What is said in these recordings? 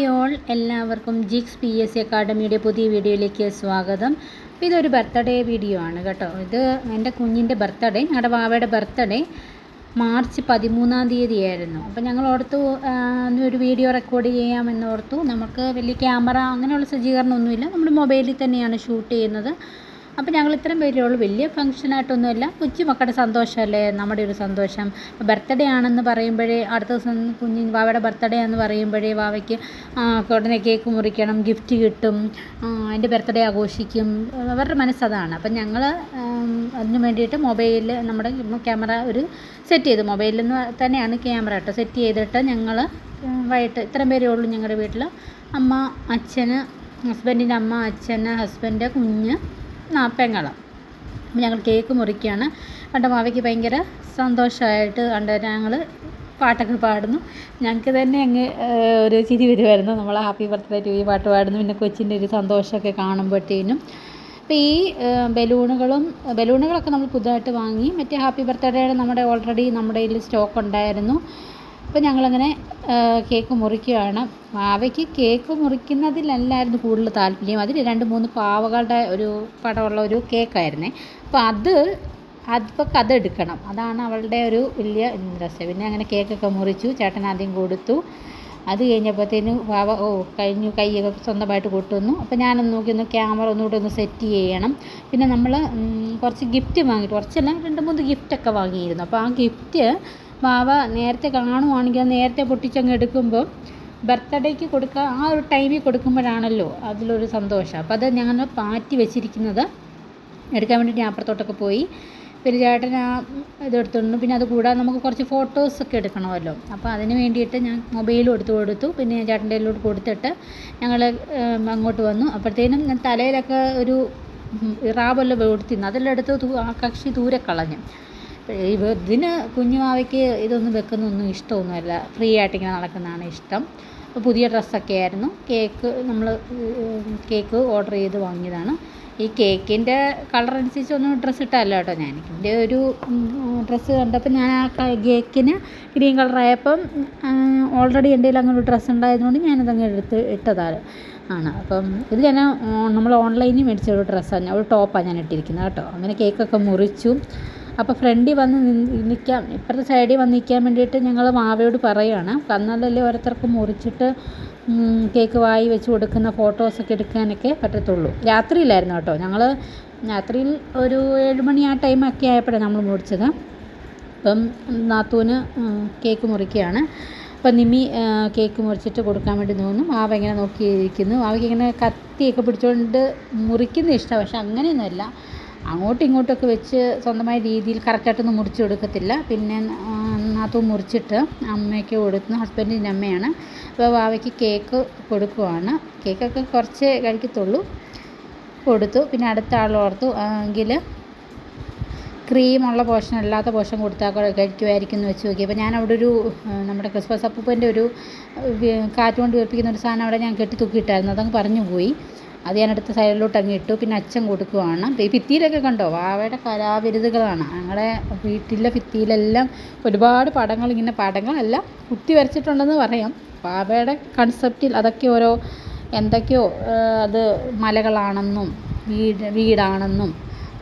Hi all. എല്ലാവർക്കും ജിക്സ് P S C അക്കാഡമിയുടെ പുതിയ വീഡിയോയിലേക്ക് സ്വാഗതം. ഇതൊരു ബർത്ത്ഡേ വീഡിയോ ആണ് കേട്ടോ. ഇത് എന്റെ കുഞ്ഞിന്റെ ബർത്ത്ഡേ ഞങ്ങളുടെ വാവയുടെ ബർത്ത്ഡേ മാർച്ച് പതിമൂന്നാം തീയതി ആയിരുന്നു. അപ്പോൾ ഞങ്ങൾ ഓർത്തു ഒരു വീഡിയോ റെക്കോർഡ് ചെയ്യാമെന്ന് ഓർത്തു. നമുക്ക് വലിയ ക്യാമറ അങ്ങനെയുള്ള സജ്ജീകരണമൊന്നുമില്ല. നമ്മുടെ മൊബൈലിൽ തന്നെയാണ് ഷൂട്ട് ചെയ്യുന്നത്. അപ്പോൾ ഞങ്ങൾ ഇത്രയും പേരേ ഉള്ളൂ. വലിയ ഫംഗ്ഷനായിട്ടൊന്നുമില്ല കൊച്ചു മക്കളുടെ സന്തോഷമല്ലേ? നമ്മുടെ ഒരു സന്തോഷം. ബർത്ത്ഡേ ആണെന്ന് പറയുമ്പോഴേ അടുത്ത ദിവസം കുഞ്ഞിൻ വാവയുടെ ബർത്ത്ഡേ എന്ന് പറയുമ്പോഴേ വാവയ്ക്ക് ഉടനെ കേക്ക് മുറിക്കണം ഗിഫ്റ്റ് കിട്ടും. അതിന്റെ ബർത്ത്ഡേ ആഘോഷിക്കും. അവരുടെ മനസ്സതാണ് അപ്പം ഞങ്ങൾ അതിന് വേണ്ടിയിട്ട് മൊബൈലിൽ നമ്മുടെ ക്യാമറ ഒരു സെറ്റ് ചെയ്തു. മൊബൈലിൽ നിന്ന് തന്നെയാണ് ക്യാമറ കേട്ടോ സെറ്റ് ചെയ്തിട്ട് ഞങ്ങൾ വൈകിട്ട് ഇത്രയും പേരേ ഉള്ളൂ ഞങ്ങളുടെ വീട്ടിൽ അമ്മ അച്ഛന് ഹസ്ബൻഡിന്റെ അമ്മ അച്ഛന് ഹസ്ബൻഡ് കുഞ്ഞ്. നാ പെങ്ങളും. അപ്പം ഞങ്ങൾ കേക്ക് മുറിക്കുകയാണ്. കണ്ട മാവയ്ക്ക് ഭയങ്കര സന്തോഷമായിട്ട് കണ്ട ഞങ്ങൾ പാട്ടൊക്കെ പാടുന്നു. ഞങ്ങൾക്ക് തന്നെ അങ്ങ് ഒരു ചിരി വരുമായിരുന്നു. നമ്മൾ ഹാപ്പി ബർത്ത്ഡേ ടു ഈ പാട്ട് പാടുന്നു. പിന്നെ കൊച്ചിന്റെ ഒരു സന്തോഷമൊക്കെ കാണുമ്പോഴത്തേനും. അപ്പോൾ ഈ ബലൂണുകളും ബലൂണുകളൊക്കെ നമ്മൾ പുതുതായിട്ട് വാങ്ങി. മറ്റേ ഹാപ്പി ബർത്ത്ഡേയുടെ നമ്മുടെ ഓൾറെഡി നമ്മുടെ കയ്യിൽ സ്റ്റോക്ക് ഉണ്ടായിരുന്നു. അപ്പോൾ ഞങ്ങളങ്ങനെ കേക്ക് മുറിക്കുകയാണ്. മാവയ്ക്ക് കേക്ക് മുറിക്കുന്നതിലല്ലായിരുന്നു കൂടുതൽ താല്പര്യം. അതിൽ രണ്ട് മൂന്ന് പാവകളുടെ ഒരു പടമുള്ള ഒരു കേക്കായിരുന്നേ. അപ്പോൾ അത് അതിപ്പോൾ കഥ എടുക്കണം അതാണ് അവളുടെ ഒരു വലിയ ഇൻട്രസ്റ്റ്. പിന്നെ അങ്ങനെ കേക്കൊക്കെ മുറിച്ചു ചേട്ടൻ ആദ്യം കൊടുത്തു. അത് കഴിഞ്ഞപ്പോഴത്തേനും പാവ ഓ കഴിഞ്ഞു കൈയൊക്കെ സ്വന്തമായിട്ട് കൊട്ടുന്നു. അപ്പോൾ ഞാനൊന്ന് നോക്കി ഒന്ന് ക്യാമറ ഒന്നുകൂടെ ഒന്ന് സെറ്റ് ചെയ്യണം. പിന്നെ നമ്മൾ കുറച്ച് ഗിഫ്റ്റ് വാങ്ങിയിട്ട് കുറച്ചല്ല രണ്ട് മൂന്ന് ഗിഫ്റ്റൊക്കെ വാങ്ങിയിരുന്നു. അപ്പോൾ ആ ഗിഫ്റ്റ് വാവ നേരത്തെ കാണുവാണെങ്കിൽ നേരത്തെ പൊട്ടിച്ചങ്ങ് എടുക്കുമ്പം ബർത്ത്ഡേക്ക് കൊടുക്കുക ആ ഒരു ടൈമിൽ കൊടുക്കുമ്പോഴാണല്ലോ അതിലൊരു സന്തോഷം. അപ്പോൾ അത് ഞങ്ങൾ പാറ്റി വെച്ചിരിക്കുന്നത്. എടുക്കാൻ വേണ്ടി ഞാൻ അപ്പുറത്തോട്ടൊക്കെ പോയി. പിന്നെ ചേട്ടൻ ആ ഇതെടുത്തുണ്ട് പിന്നെ അത് കൂടാതെ നമുക്ക് കുറച്ച് ഫോട്ടോസൊക്കെ എടുക്കണമല്ലോ. അപ്പോൾ അതിന് വേണ്ടിയിട്ട് ഞാൻ മൊബൈലും എടുത്തു കൊടുത്തു. പിന്നെ ഞാൻ ചേട്ടന്റെ കയ്യിലോട്ട് കൊടുത്തിട്ട് ഞങ്ങൾ അങ്ങോട്ട് വന്നു. അപ്പോഴത്തേനും ഞാൻ തലയിലൊക്കെ ഒരു ഉം, റാബെല്ലാം കൊടുത്തിരുന്നു അതെല്ലാം എടുത്ത് ആ കക്ഷി ദൂരെ കളഞ്ഞു. ഇതിന് കുഞ്ഞുമാവയ്ക്ക് ഇതൊന്നും വെക്കുന്നൊന്നും ഇഷ്ടമൊന്നുമല്ല. ഫ്രീ ആയിട്ടിങ്ങനെ നടക്കുന്നതാണ് ഇഷ്ടം. അപ്പോൾ പുതിയ ഡ്രസ്സൊക്കെ ആയിരുന്നു. കേക്ക് നമ്മൾ കേക്ക് ഓർഡർ ചെയ്ത് വാങ്ങിയതാണ്. ഈ കേക്കിന്റെ കളർ അനുസരിച്ചൊന്നും ഡ്രസ്സ് ഇട്ടല്ല കേട്ടോ ഞാൻ. എന്റെ ഒരു ഡ്രസ്സ് കണ്ടപ്പോൾ ഞാൻ ആ കേക്കിന് ഗ്രീൻ കളറായപ്പം ഓൾറെഡി എന്റെ അങ്ങനെ ഒരു ഡ്രസ്സ് ഉണ്ടായതുകൊണ്ട് ഞാനതങ്ങ് എടുത്ത് ഇട്ടതാണ്. ആണ്. അപ്പം ഇത് ഞാൻ നമ്മൾ ഓൺലൈനിൽ മേടിച്ച ഒരു ഡ്രസ്സാണ്. ഒരു ടോപ്പാണ് ഞാൻ ഇട്ടിരിക്കുന്നത് കേട്ടോ. അങ്ങനെ കേക്കൊക്കെ മുറിച്ചു. അപ്പോൾ ഫ്രണ്ടിൽ വന്ന് നിൽക്കാൻ ഇപ്പുറത്തെ സൈഡിൽ വന്ന് നിൽക്കാൻ വേണ്ടിയിട്ട് ഞങ്ങൾ മാവയോട് പറയുകയാണ് എന്നാലല്ലേ ഓരോരുത്തർക്ക് മുറിച്ചിട്ട് കേക്ക് വായി വെച്ച് കൊടുക്കുന്ന ഫോട്ടോസൊക്കെ എടുക്കാനൊക്കെ പറ്റത്തുള്ളൂ. രാത്രിയിലായിരുന്നു കേട്ടോ. ഞങ്ങൾ രാത്രിയിൽ ഒരു ഏഴ് മണി ആ ടൈമൊക്കെ ആയപ്പോഴാണ് നമ്മൾ മുറിച്ചത്. അപ്പം നാത്തൂന് കേക്ക് മുറിക്കുകയാണ്. അപ്പം നിമി കേക്ക് മുറിച്ചിട്ട് കൊടുക്കാൻ വേണ്ടി തോന്നും മാവ ഇങ്ങനെ നോക്കിയിരിക്കുന്നു. മാവയ്ക്ക് ഇങ്ങനെ കത്തിയൊക്കെ പിടിച്ചുകൊണ്ട് മുറിക്കുന്ന ഇഷ്ടമാണ് പക്ഷെ അങ്ങനെയൊന്നുമല്ല. അങ്ങോട്ടും ഇങ്ങോട്ടൊക്കെ വെച്ച് സ്വന്തമായ രീതിയിൽ കറക്റ്റായിട്ടൊന്നും മുറിച്ചു കൊടുക്കത്തില്ല പിന്നെ ആ, നാത്തൂൻ മുറിച്ചിട്ട് അമ്മയ്ക്ക് കൊടുക്കുന്നു ഹസ്ബൻഡിന്റെ അമ്മയാണ്. അപ്പോൾ വാവയ്ക്ക് കേക്ക് കൊടുക്കുവാണ്. കേക്കൊക്കെ കുറച്ച് കഴിക്കത്തുള്ളൂ. കൊടുത്തു. പിന്നെ അടുത്ത ആൾ ഓർത്തു എങ്കിൽ ക്രീമുള്ള പോഷൻ അല്ലാത്ത പോഷൻ കൊടുത്താൽ കഴിക്കുമായിരിക്കും എന്ന് വെച്ച് നോക്കി. അപ്പോൾ ഞാൻ അവിടെ ഒരു നമ്മുടെ ക്രിസ്മസ് അപ്പൂപ്പന്റെ ഒരു കാറ്റുകൊണ്ട് കാറ്റ് കൊണ്ട് വീർപ്പിക്കുന്ന ഒരു സാധനം അവിടെ ഞാൻ കെട്ടി തൂക്കിയിട്ടായിരുന്നു അതങ്ങ് പറഞ്ഞു പോയി. അത് ഞാൻ അടുത്ത സൈഡിലോട്ട് അങ്ങ് ഇട്ടു. പിന്നെ അച്ഛൻ കൊടുക്കുവാണ്. ഈ ഭിത്തിയിലൊക്കെ കണ്ടോ? വാവയുടെ കലാവിരുതുകളാണ് ഞങ്ങളുടെ വീട്ടിലെ ഭിത്തിയിലെല്ലാം ഒരുപാട് പടങ്ങൾ ഇങ്ങനെ പടങ്ങളല്ല കുത്തി വരച്ചിട്ടുണ്ടെന്ന് പറയാം. വാവയുടെ കൺസെപ്റ്റിൽ അതൊക്കെ ഓരോ എന്തൊക്കെയോ അത് മലകളാണെന്നും വീട് വീടാണെന്നും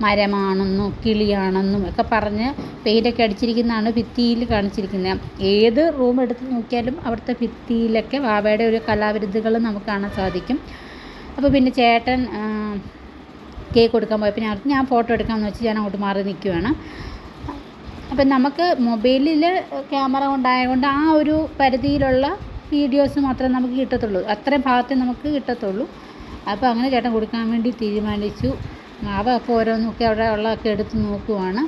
മരമാണെന്നും കിളിയാണെന്നും ഒക്കെ പറഞ്ഞ് പെയിന്റൊക്കെ അടിച്ചിരിക്കുന്നതാണ് ഭിത്തിയിൽ കാണിച്ചിരിക്കുന്നത്. ഏത് റൂം എടുത്ത് നോക്കിയാലും അവിടുത്തെ ഭിത്തിയിലൊക്കെ വാവയുടെ ഒരു കലാവിരുദ്ധകൾ നമുക്ക് കാണാൻ സാധിക്കും. അപ്പോൾ പിന്നെ ചേട്ടൻ കേക്ക് കൊടുക്കാൻ പോയപ്പോൾ ഞാൻ ഞാൻ ഫോട്ടോ എടുക്കാമെന്ന് വെച്ച് ഞാൻ അങ്ങോട്ട് മാറി നിൽക്കുവാണ് അപ്പം നമുക്ക് മൊബൈലിൽ ക്യാമറ കൊണ്ടായതുകൊണ്ട് ആ ഒരു പരിധിയിലുള്ള വീഡിയോസ് മാത്രമേ നമുക്ക് കിട്ടത്തുള്ളൂ. അത്രയും ഭാഗത്തെ നമുക്ക് കിട്ടത്തുള്ളൂ. അപ്പോൾ അങ്ങനെ ചേട്ടൻ കൊടുക്കാൻ വേണ്ടി തീരുമാനിച്ചു. അവ അപ്പോൾ ഓരോന്നൊക്കെ അവിടെ ഉള്ളതൊക്കെ എടുത്ത് നോക്കുവാണ്.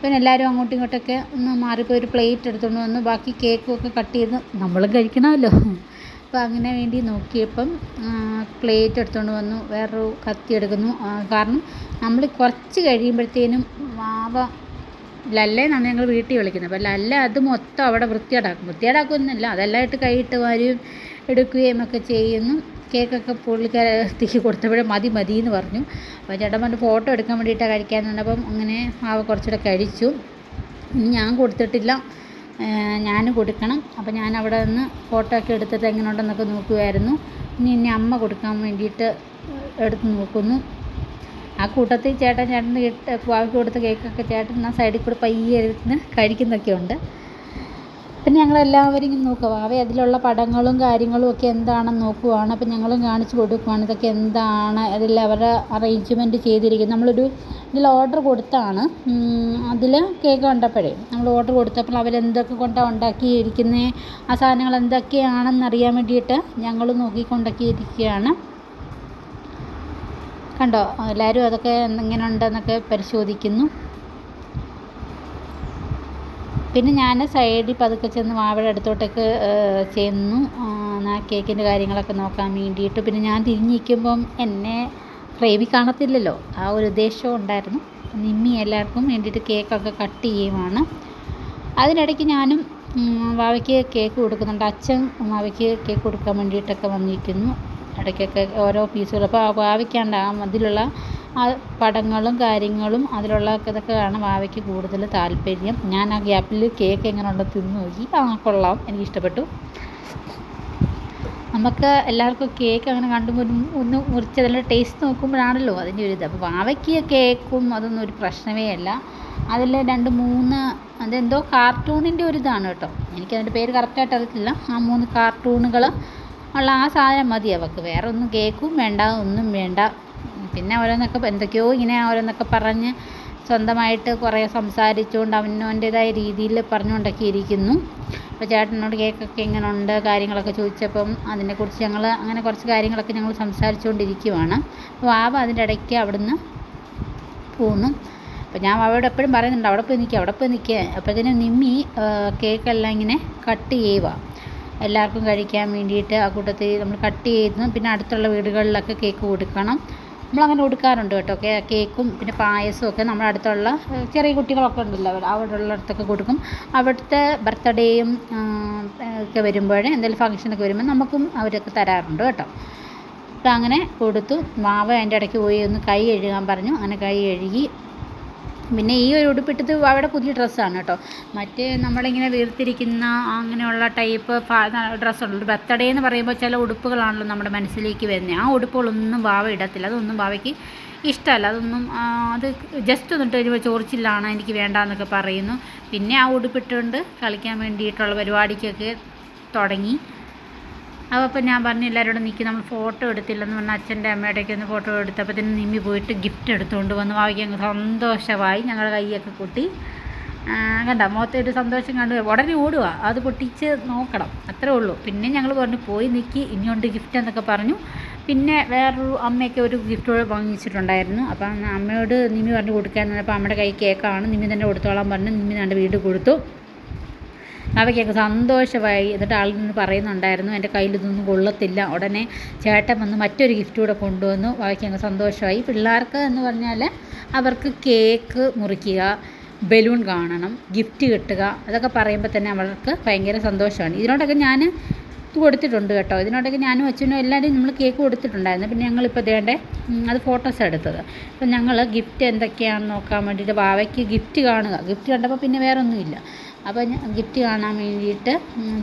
പിന്നെ എല്ലാവരും അങ്ങോട്ടും ഇങ്ങോട്ടൊക്കെ ഒന്ന് മാറിപ്പോയി ഒരു പ്ലേറ്റ് എടുത്തുകൊണ്ട് വന്ന് ബാക്കി കേക്കും ഒക്കെ കട്ട് ചെയ്ത് നമ്മളും കഴിക്കണമല്ലോ. അപ്പോൾ അങ്ങനെ വേണ്ടി നോക്കിയപ്പം പ്ലേറ്റ് എടുത്തുകൊണ്ട് വന്നു വേറൊരു കത്തി എടുക്കുന്നു. കാരണം നമ്മൾ കുറച്ച് കഴിയുമ്പോഴത്തേനും മാവ ലല്ലെന്നാണ് ഞങ്ങൾ വീട്ടിൽ വിളിക്കുന്നത്. അപ്പോൾ ലല്ല അത് മൊത്തം അവിടെ വൃത്തിയേടാക്കും. വൃത്തിയേടാക്കുമെന്നല്ല അതെല്ലാം ഇട്ട് കൈയിട്ട് വാരുകയും എടുക്കുകയും ഒക്കെ ചെയ്യുന്നു. കേക്കൊക്കെ പുള്ളിക്കാരത്തേക്ക് കൊടുത്തപ്പോഴും മതി മതി എന്ന് പറഞ്ഞു. അപ്പോൾ ചേട്ടൻ പറഞ്ഞു ഫോട്ടോ എടുക്കാൻ വേണ്ടിയിട്ടാണ് കഴിക്കാൻ പറഞ്ഞപ്പം അങ്ങനെ മാവ് കുറച്ചുകൂടെ കഴിച്ചു. ഇനി ഞാൻ കൊടുത്തിട്ടില്ല. ഞാൻ കൊടുക്കണം. അപ്പോൾ ഞാൻ അവിടെ നിന്ന് ഫോട്ടോ ഒക്കെ എടുത്തിട്ട് എങ്ങനെ ഉണ്ടെന്നൊക്കെ നോക്കുമായിരുന്നു ഇനി ഇനി അമ്മ കൊടുക്കാൻ വേണ്ടിയിട്ട് എടുത്ത് നോക്കുന്നു. ആ കൂട്ടത്തിൽ ചേട്ടൻ ചേട്ടന് ഇട്ട് വാവയ്ക്ക് കൊടുത്ത കേക്കൊക്കെ ചേട്ടൻ ആ സൈഡിൽ കൂടെ പയ്യെ ഇരുന്ന് കഴിക്കുന്നൊക്കെ ഉണ്ട് പിന്നെ ഞങ്ങളെല്ലാവരും ഇങ്ങനെ നോക്കുക. വാവേ അതിലുള്ള പടങ്ങളും കാര്യങ്ങളും ഒക്കെ എന്താണെന്ന് നോക്കുവാണ്. അപ്പം ഞങ്ങളും കാണിച്ചു കൊടുക്കുവാണ്. ഇതൊക്കെ എന്താണ്? അതിൽ അവരുടെ അറേഞ്ച്മെന്റ് ചെയ്തിരിക്കുന്നത് നമ്മളൊരു ഇതിൽ ഓർഡർ കൊടുത്താണ്. അതിൽ കേക്ക് കണ്ടപ്പോഴേ നമ്മൾ ഓർഡർ കൊടുത്തപ്പോൾ അവരെന്തൊക്കെ കൊണ്ടാണ് ഉണ്ടാക്കിയിരിക്കുന്നത് ആ സാധനങ്ങൾ എന്തൊക്കെയാണെന്ന് അറിയാൻ വേണ്ടിയിട്ട് ഞങ്ങൾ നോക്കിക്കൊണ്ടൊക്കെയിരിക്കുകയാണ് കണ്ടോ? എല്ലാവരും അതൊക്കെ എങ്ങനെ ഉണ്ടെന്നൊക്കെ പരിശോധിക്കുന്നു. പിന്നെ ഞാൻ സൈഡിൽ പതുക്കെ ചെന്ന് വാവയുടെ അടുത്തോട്ടൊക്കെ ചെന്നു. ആ കേക്കിന്റെ കാര്യങ്ങളൊക്കെ നോക്കാൻ വേണ്ടിയിട്ട്. പിന്നെ ഞാൻ തിരിഞ്ഞ് നിൽക്കുമ്പം എന്നെ ഫ്രെയിമിൽ കാണത്തില്ലല്ലോ. ആ ഒരു ഉദ്ദേശവും ഉണ്ടായിരുന്നു. നിമ്മി എല്ലാവർക്കും വേണ്ടിയിട്ട് കേക്കൊക്കെ കട്ട് ചെയ്യുവാണ്. അതിനിടയ്ക്ക് ഞാനും വാവയ്ക്ക് കേക്ക് കൊടുക്കുന്നുണ്ട്. അച്ഛൻ വാവയ്ക്ക് കേക്ക് കൊടുക്കാൻ വേണ്ടിയിട്ടൊക്കെ വന്നിരിക്കുന്നു. ഇടയ്ക്കൊക്കെ ഓരോ പീസുകൾ. അപ്പോൾ വാവയ്ക്കാണ്ട് അതിലുള്ള ആ പടങ്ങളും കാര്യങ്ങളും അതിലുള്ള ഇതൊക്കെ കാണാൻ വാവയ്ക്ക് കൂടുതൽ താല്പര്യം. ഞാൻ ആ ഗ്യാപ്പിൽ കേക്ക് എങ്ങനെ ഉണ്ടോ തിന്ന് നോക്കി. ആ കൊള്ളാം. എനിക്കിഷ്ടപ്പെട്ടു നമുക്ക് എല്ലാവർക്കും കേക്ക് അങ്ങനെ കണ്ടുമ്പോൾ ഒന്ന് മുറിച്ച് അതിന്റെ ടേസ്റ്റ് നോക്കുമ്പോഴാണല്ലോ അതിന്റെ ഒരു ഇത്. അപ്പോൾ വാവയ്ക്ക് കേക്കും അതൊന്നും ഒരു പ്രശ്നമേ അല്ല. അതിൽ രണ്ട് മൂന്ന് അതെന്തോ കാർട്ടൂണിന്റെ ഒരു ഇതാണ് കേട്ടോ. എനിക്കതിന്റെ പേര് കറക്റ്റായിട്ട് അറിയത്തില്ല. ആ മൂന്ന് കാർട്ടൂണുകൾ ഉള്ള ആ സാധനം മതി അവൾക്ക് വേറെ ഒന്നും കേക്കും വേണ്ട ഒന്നും വേണ്ട. പിന്നെ ഓരോന്നൊക്കെ എന്തൊക്കെയോ ഇങ്ങനെ ഓരോന്നൊക്കെ പറഞ്ഞ് സ്വന്തമായിട്ട് കുറേ സംസാരിച്ചുകൊണ്ട് അവനവന്റേതായ രീതിയിൽ പറഞ്ഞുകൊണ്ടൊക്കെ ഇരിക്കുന്നു അപ്പോൾ ചേട്ടനോട് കേക്കൊക്കെ എങ്ങനെ ഉണ്ട് കാര്യങ്ങളൊക്കെ ചോദിച്ചപ്പം അതിനെക്കുറിച്ച് ഞങ്ങൾ അങ്ങനെ കുറച്ച് കാര്യങ്ങളൊക്കെ ഞങ്ങൾ സംസാരിച്ചുകൊണ്ടിരിക്കുവാണ്. അപ്പോൾ വാവ അതിന്റെ ഇടയ്ക്ക് അവിടുന്ന് പോന്നു. അപ്പോൾ ഞാൻ അവളോട് എപ്പോഴും പറയുന്നുണ്ട് അവിടെ പോയി നിൽക്കുക അവിടെ പോയി നിൽക്കുക അപ്പോഴത്തേനും നിമ്മി കേക്കെല്ലാം ഇങ്ങനെ കട്ട് ചെയ്യുക എല്ലാവർക്കും കഴിക്കാൻ വേണ്ടിയിട്ട് ആ കൂട്ടത്തിൽ നമ്മൾ കട്ട് ചെയ്യുന്നു പിന്നെ അടുത്തുള്ള വീടുകളിലൊക്കെ കേക്ക് കൊടുക്കണം. നമ്മളങ്ങനെ കൊടുക്കാറുണ്ട് കേട്ടോ. കേക്കും പിന്നെ പായസവും ഒക്കെ നമ്മുടെ അടുത്തുള്ള ചെറിയ കുട്ടികളൊക്കെ ഉണ്ടല്ലോ. അവിടെ ഉള്ളിടത്തൊക്കെ കൊടുക്കും. അവിടുത്തെ ബർത്ത്ഡേയും ഒക്കെ വരുമ്പോൾ എന്തെങ്കിലും ഫംഗ്ഷനൊക്കെ വരുമ്പോൾ നമുക്കും അവരൊക്കെ തരാറുണ്ട് കേട്ടോ. അപ്പം അങ്ങനെ കൊടുത്തു. മാവ അതിന്റെ ഇടയ്ക്ക് പോയി ഒന്ന് കൈ കഴുകാൻ പറഞ്ഞു. അങ്ങനെ കൈ കഴുകി പിന്നെ ഈ ഒരു ഉടുപ്പിട്ടത് അവിടെ പുതിയ ഡ്രസ്സാണ് കേട്ടോ. മറ്റേ നമ്മളിങ്ങനെ വീർത്തിരിക്കുന്ന അങ്ങനെയുള്ള ടൈപ്പ് ഡ്രസ്സുണ്ട്. ബർത്ത്ഡേ എന്ന് പറയുമ്പോൾ ചില ഉടുപ്പുകളാണല്ലോ നമ്മുടെ മനസ്സിലേക്ക് വരുന്നത്. ആ ഉടുപ്പുകളൊന്നും ഭാവ ഇടത്തില്ല. അതൊന്നും ഭാവയ്ക്ക് ഇഷ്ടമല്ല. അതൊന്നും അത് ജസ്റ്റ് ഒന്നിട്ട് കഴിയുമ്പോൾ ചോറിച്ചില്ലാണ് എനിക്ക് വേണ്ടാന്നൊക്കെ പറയുന്നു. പിന്നെ ആ ഉടുപ്പിട്ടുകൊണ്ട് കളിക്കാൻ വേണ്ടിയിട്ടുള്ള പരിപാടിക്കൊക്കെ തുടങ്ങി. അപ്പോൾ ഞാൻ പറഞ്ഞു എല്ലാവരോടും നിൽക്കി നമ്മൾ ഫോട്ടോ എടുത്തില്ലെന്ന് പറഞ്ഞാൽ അച്ഛന്റെ അമ്മയുടെയൊക്കെ ഒന്ന് ഫോട്ടോ എടുത്തപ്പോൾ തന്നെ നിമ്മി പോയിട്ട് ഗിഫ്റ്റ് എടുത്തുകൊണ്ട് വന്നു. വായിക്കാൻ സന്തോഷമായി ഞങ്ങളുടെ കൈയൊക്കെ കൊട്ടി. കണ്ട മുഖത്തെ ഒരു സന്തോഷം കണ്ടു. ഉടനെ ഓടുക അത് പൊട്ടിച്ച് നോക്കണം. അത്രേ ഉള്ളൂ. പിന്നെ ഞങ്ങൾ പറഞ്ഞു പോയി നിൽക്കി ഇനിയുണ്ട് ഗിഫ്റ്റ് എന്നൊക്കെ പറഞ്ഞു. പിന്നെ വേറൊരു അമ്മയൊക്കെ ഒരു ഗിഫ്റ്റ് വാങ്ങിച്ചിട്ടുണ്ടായിരുന്നു. അപ്പം അമ്മയോട് നിമ്മി പറഞ്ഞു കൊടുക്കാൻ അപ്പോൾ അമ്മയുടെ കൈ കേക്കാണ്. നിമ്മി തന്നെ കൊടുത്തോളാൻ പറഞ്ഞു. നിമ്മി തന്നെ വീട് കൊടുത്തു. അവയ്ക്കൊക്കെ സന്തോഷമായി എന്നിട്ട് ആളിൽ നിന്ന് പറയുന്നുണ്ടായിരുന്നു എന്റെ കയ്യിൽ ഇതൊന്നും കൊള്ളത്തില്ല. ഉടനെ ചേട്ടൻ വന്ന് മറ്റൊരു ഗിഫ്റ്റ് കൂടെ കൊണ്ടുവന്നു. അവയ്ക്കങ്ങ് സന്തോഷമായി. പിള്ളേർക്ക് എന്ന് പറഞ്ഞാൽ അവർക്ക് കേക്ക് മുറിക്കുക ബലൂൺ കാണണം ഗിഫ്റ്റ് കിട്ടുക അതൊക്കെ പറയുമ്പോൾ തന്നെ അവർക്ക് ഭയങ്കര സന്തോഷമാണ്. ഇതിനോടൊക്കെ ഞാൻ ഇത് കൊടുത്തിട്ടുണ്ട് കേട്ടോ. ഇതിനോടൊക്കെ ഞാനും അച്ഛനും എല്ലാവരും നമ്മൾ കേക്ക് കൊടുത്തിട്ടുണ്ടായിരുന്നു. പിന്നെ ഞങ്ങളിപ്പോൾ ഇതേണ്ടേ അത് ഫോട്ടോസ് എടുത്തത്. അപ്പം ഞങ്ങൾ ഗിഫ്റ്റ് എന്തൊക്കെയാണെന്ന് നോക്കാൻ വേണ്ടിയിട്ട് ബാവയ്ക്ക് ഗിഫ്റ്റ് കാണുക. ഗിഫ്റ്റ് കണ്ടപ്പോൾ പിന്നെ വേറെ ഒന്നുമില്ല അപ്പോൾ ഗിഫ്റ്റ് കാണാൻ വേണ്ടിയിട്ട്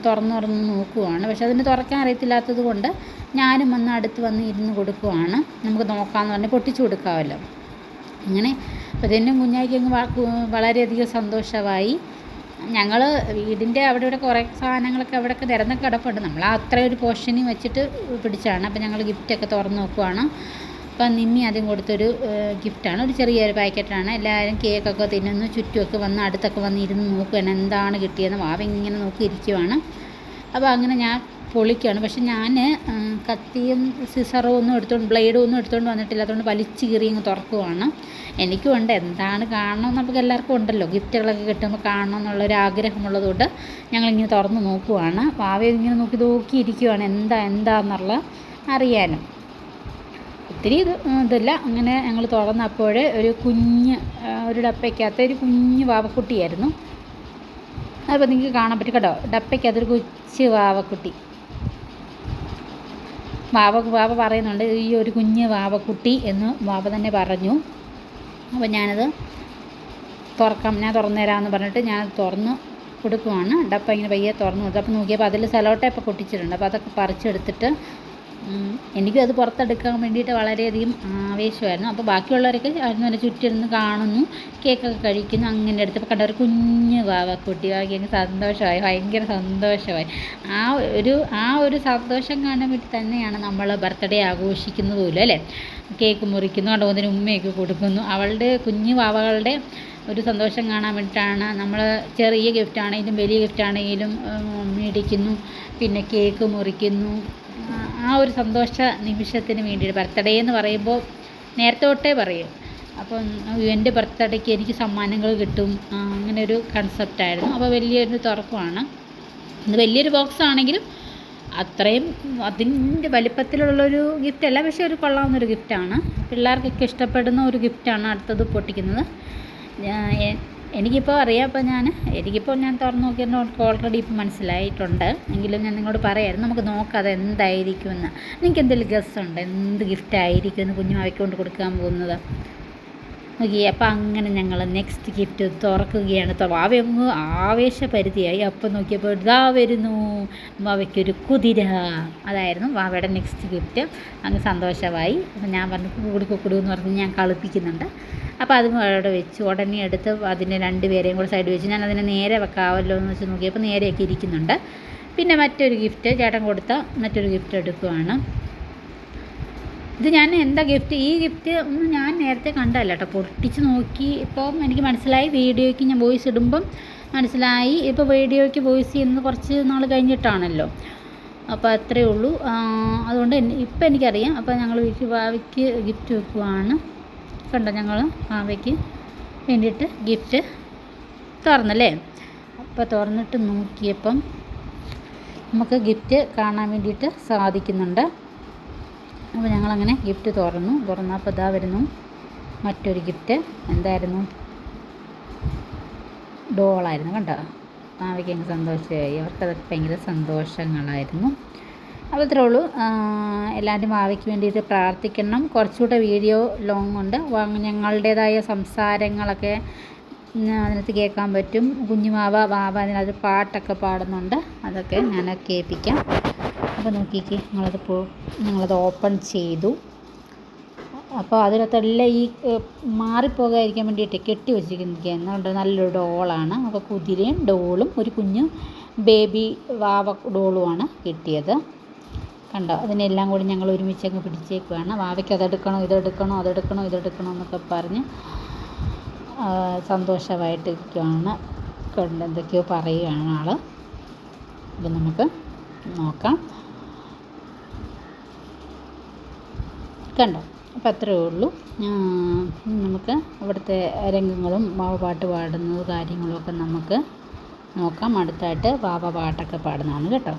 തുറന്ന് തുറന്ന് നോക്കുവാണ്. പക്ഷെ അതിന് തുറക്കാൻ അറിയത്തില്ലാത്തത് കൊണ്ട് ഞാനും വന്ന് അടുത്ത് വന്ന് ഇരുന്ന് കൊടുക്കുവാണ്. നമുക്ക് നോക്കാമെന്ന് പറഞ്ഞ് പൊട്ടിച്ചു കൊടുക്കാമല്ലോ. അങ്ങനെ അപ്പോഴത്തേനും കുഞ്ഞായിക്ക് അങ്ങ് വളരെയധികം സന്തോഷമായി. ഞങ്ങൾ വീടിന്റെ അവിടെ ഇവിടെ കുറേ സാധനങ്ങളൊക്കെ അവിടെയൊക്കെ നിരന്നൊക്കെ കിടപ്പുണ്ട്. നമ്മൾ അത്ര ഒരു വെച്ചിട്ട് പിടിച്ചാണ്. അപ്പോൾ ഞങ്ങൾ ഗിഫ്റ്റൊക്കെ തുറന്ന് നോക്കുവാണ്. അപ്പം നിമ്മി ആദ്യം കൊടുത്തൊരു ഗിഫ്റ്റാണ് ഒരു ചെറിയൊരു പാക്കറ്റാണ്. എല്ലാവരും കേക്കൊക്കെ തിന്നുന്നു ചുറ്റുമൊക്കെ വന്ന് അടുത്തൊക്കെ വന്ന് ഇരുന്ന് നോക്കുകയാണ് എന്താണ് കിട്ടിയെന്ന് വാവ ഇങ്ങനെ നോക്കി ഇരിക്കുവാണ്. അപ്പോൾ അങ്ങനെ ഞാൻ പൊളിക്കുകയാണ് പക്ഷെ ഞാൻ കത്തിയും സിസറും ഒന്നും എടുത്തുകൊണ്ട് ബ്ലേഡും ഒന്നും എടുത്തുകൊണ്ട് വന്നിട്ടില്ല. അതുകൊണ്ട് വലിച്ചു കീറി അങ്ങ് തുറക്കുവാണ്. എനിക്കും ഉണ്ട്. എന്താണ് കാണണം നമുക്ക് എല്ലാവർക്കും ഉണ്ടല്ലോ. ഗിഫ്റ്റുകളൊക്കെ കിട്ടുമ്പോൾ കാണണം എന്നുള്ളൊരു ആഗ്രഹമുള്ളതുകൊണ്ട് ഞങ്ങളിങ്ങനെ തുറന്ന് നോക്കുവാണ്. വാവയെ ഇങ്ങനെ നോക്കി നോക്കിയിരിക്കുവാണ്. എന്താ എന്താണെന്നുള്ള അറിയാനും. ഒത്തിരി ഇത് ഇതില്ല. അങ്ങനെ ഞങ്ങൾ തുറന്നപ്പോൾ ഒരു കുഞ്ഞ് ഒരു ഡപ്പയ്ക്കകത്ത് ഒരു കുഞ്ഞ് വാവക്കുട്ടിയായിരുന്നു. അപ്പോൾ നിങ്ങൾക്ക് കാണാൻ പറ്റും കേട്ടോ. ഡപ്പയ്ക്കകത്തൊരു കൊച്ചു വാവക്കുട്ടി. വാവ വാവ പറയുന്നുണ്ട് ഈ ഒരു കുഞ്ഞ് വാവക്കുട്ടി എന്ന് വാവ തന്നെ പറഞ്ഞു. അപ്പോൾ ഞാനത് തുറക്കാം ഞാൻ തുറന്നു തരാമെന്ന് പറഞ്ഞിട്ട് ഞാൻ തുറന്ന് കൊടുക്കുവാണ്. ഡപ്പ ഇങ്ങനെ പയ്യെ തുറന്നു കൊടുത്തു. അപ്പോൾ നോക്കിയപ്പോൾ അതിൽ സെലോട്ടേപ്പ് പൊട്ടിച്ചിട്ടുണ്ട്. അപ്പോൾ അതൊക്കെ പറിച്ചെടുത്തിട്ട് എനിക്കും അത് പുറത്തെടുക്കാൻ വേണ്ടിയിട്ട് വളരെയധികം ആവേശമായിരുന്നു. അപ്പോൾ ബാക്കിയുള്ളവരൊക്കെ അതിന് ചുറ്റിരുന്ന് കാണുന്നു കേക്കൊക്കെ കഴിക്കുന്നു അങ്ങനെ എടുത്തപ്പോൾ കണ്ട ഒരു കുഞ്ഞു വാവക്കുട്ടി. അങ്ങ് സന്തോഷമായി ഭയങ്കര സന്തോഷമായി. ആ ഒരു ആ ഒരു സന്തോഷം കാണാൻ വേണ്ടി തന്നെയാണ് നമ്മൾ ബർത്ത്ഡേ ആഘോഷിക്കുന്നത് പോലും അല്ലേ? കേക്ക് മുറിക്കുന്നു കണ്ടോ അതിന് ഉമ്മയൊക്കെ കൊടുക്കുന്നു. അവളുടെ കുഞ്ഞു വാവകളുടെ ഒരു സന്തോഷം കാണാൻ വേണ്ടിയിട്ടാണ് നമ്മൾ ചെറിയ ഗിഫ്റ്റാണെങ്കിലും വലിയ ഗിഫ്റ്റാണെങ്കിലും മേടിക്കുന്നു പിന്നെ കേക്ക് മുറിക്കുന്നു. ആ- ഒരു സന്തോഷ നിമിഷത്തിന് വേണ്ടിയിട്ട് ബർത്ത്ഡേ എന്ന് പറയുമ്പോൾ നേരത്തെ തൊട്ടേ പറയും. അപ്പം എന്റെ ബർത്ത്ഡേക്ക് എനിക്ക് സമ്മാനങ്ങൾ കിട്ടും. അങ്ങനെ ഒരു കൺസെപ്റ്റായിരുന്നു അപ്പോൾ വലിയൊരു തുറക്കമാണ് ഇത് വലിയൊരു ബോക്സ് ആണെങ്കിലും അത്രയും അതിന്റെ വലിപ്പത്തിലുള്ളൊരു ഗിഫ്റ്റ് അല്ല പക്ഷേ ഒരു കൊള്ളാവുന്നൊരു ഗിഫ്റ്റാണ് പിള്ളേർക്കൊക്കെ ഇഷ്ടപ്പെടുന്ന ഒരു ഗിഫ്റ്റാണ് അടുത്തത് പൊട്ടിക്കുന്നത്. എനിക്കിപ്പോൾ അറിയാം അപ്പോൾ ഞാൻ എനിക്കിപ്പോൾ ഞാൻ തുറന്ന് നോക്കിയപ്പോൾ നമുക്ക് ഓൾറെഡി ഇപ്പം മനസ്സിലായിട്ടുണ്ട്. എങ്കിലും ഞാൻ നിങ്ങളോട് പറയായിരുന്നു നമുക്ക് നോക്കാം അത് എന്തായിരിക്കുമെന്ന് നിങ്ങൾക്ക് എന്തെങ്കിലും ഗസ് ഉണ്ട്? എന്ത് ഗിഫ്റ്റ് ആയിരിക്കും എന്ന് കുഞ്ഞുമാവിക്കൊണ്ട് കൊടുക്കാൻ പോകുന്നത്? നോക്കി അപ്പം അങ്ങനെ ഞങ്ങൾ നെക്സ്റ്റ് ഗിഫ്റ്റ് തുറക്കുകയാണ്. ത- വാവ അങ്ങ് ആവേശപരിധിയായി അപ്പം നോക്കിയപ്പോൾ ഇതാ വരുന്നു. വാവയ്ക്കൊരു കുതിര. അതായിരുന്നു വാവയുടെ നെക്സ്റ്റ് ഗിഫ്റ്റ് അങ്ങ് സന്തോഷമായി. അപ്പം ഞാൻ പറഞ്ഞു കുക്കുടി കുക്കുടു എന്ന് പറഞ്ഞ് ഞാൻ കളിപ്പിക്കുന്നുണ്ട്. അപ്പോൾ അതും അവിടെ വെച്ച്. ഉടനെ എടുത്ത് അതിന്റെ രണ്ട് പേരെയും കൂടെ സൈഡ് വെച്ച്. ഞാൻ അതിനെ നേരെ വെക്കാവല്ലോ എന്ന് വെച്ച് നോക്കിയപ്പോൾ നേരെയൊക്കെ ഇരിക്കുന്നുണ്ട്. പിന്നെ മറ്റൊരു ഗിഫ്റ്റ് ചേട്ടൻ കൊടുത്ത മറ്റൊരു ഗിഫ്റ്റ് എടുക്കുവാണ്. ഇത് ഞാൻ എന്താ ഗിഫ്റ്റ് ഈ ഗിഫ്റ്റ് ഒന്നും ഞാൻ നേരത്തെ കണ്ടല്ല കേട്ടോ പൊട്ടിച്ച് നോക്കി. ഇപ്പം എനിക്ക് മനസ്സിലായി വീഡിയോയ്ക്ക് ഞാൻ വോയിസ് ഇടുമ്പം മനസ്സിലായി. ഇപ്പോൾ വീഡിയോയ്ക്ക് വോയിസ് ചെയ്യുന്നത് കുറച്ച് നാൾ കഴിഞ്ഞിട്ടാണല്ലോ. അപ്പോൾ അത്രയേ ഉള്ളൂ. അതുകൊണ്ട് ഇപ്പം എനിക്കറിയാം. അപ്പോൾ ഞങ്ങൾ വീട്ടിൽ ഭാവിക്ക് ഗിഫ്റ്റ് വെക്കുവാണ്. കണ്ടോ ഞങ്ങൾ ഭാവിക്ക് വേണ്ടിയിട്ട് ഗിഫ്റ്റ് തുറന്നല്ലേ? അപ്പോൾ തുറന്നിട്ട് നോക്കിയപ്പം നമുക്ക് ഗിഫ്റ്റ് കാണാൻ വേണ്ടിയിട്ട് സാധിക്കുന്നുണ്ട്. അപ്പോൾ ഞങ്ങളങ്ങനെ ഗിഫ്റ്റ് തുറന്നു. തുറന്നപ്പോൾ ഇതാ വരുന്നു. മറ്റൊരു ഗിഫ്റ്റ് എന്തായിരുന്നു? ഡോളായിരുന്നു കണ്ടോ? ഭാവിക്ക് അങ്ങ് സന്തോഷമായി. അവർക്കതൊക്കെ ഭയങ്കര സന്തോഷങ്ങളായിരുന്നു. അപ്പോൾ ഇത്രേ ഉള്ളൂ. എല്ലാവരും ഭാവിക്ക് വേണ്ടിയിട്ട് പ്രാർത്ഥിക്കണം. കുറച്ചുകൂടെ വീഡിയോ ലോങ് ഉണ്ട്. ഞങ്ങളുടേതായ സംസാരങ്ങളൊക്കെ അതിനകത്ത് കേൾക്കാൻ പറ്റും. കുഞ്ഞുമാവ വാവ അതിനകത്ത് പാട്ടൊക്കെ പാടുന്നുണ്ട്. അതൊക്കെ ഞാൻ കേൾപ്പിക്കാം. അപ്പോൾ നോക്കിക്കേ പോ ഞങ്ങളത് ഓപ്പൺ ചെയ്തു. അപ്പോൾ അതിനകത്തെല്ലാം ഈ മാറിപ്പോകാതിരിക്കാൻ വേണ്ടിയിട്ട് കെട്ടി വെച്ചിരിക്കുന്നത്. നല്ലൊരു ഡോളാണ്. അപ്പോൾ കുതിരയും ഡോളും ഒരു കുഞ്ഞു ബേബി വാവ ഡോളുമാണ് കിട്ടിയത്. കണ്ടോ അതിനെല്ലാം കൂടി ഞങ്ങൾ ഒരുമിച്ച് അങ്ങ് പിടിച്ചേക്കുവാണ്. വാവയ്ക്ക് അതെടുക്കണോ ഇതെടുക്കണോ അതെടുക്കണോ ഇതെടുക്കണോ എന്നൊക്കെ പറഞ്ഞ് സന്തോഷമായിട്ട് സന്തോഷമായിട്ടിരിക്കുകയാണ് കൊണ്ട് എന്തൊക്കെയോ പറയുകയാണ് ആൾ അപ്പം നമുക്ക് നോക്കാം. കണ്ടോ? അപ്പോൾ അത്രയേ ഉള്ളൂ. നമുക്ക് അവിടുത്തെ രംഗങ്ങളും പാട്ട് പാടുന്നത് കാര്യങ്ങളൊക്കെ നമുക്ക് നോക്കാം. അടുത്തായിട്ട് വാവ പാട്ടൊക്കെ പാടുന്നതാണ് കേട്ടോ.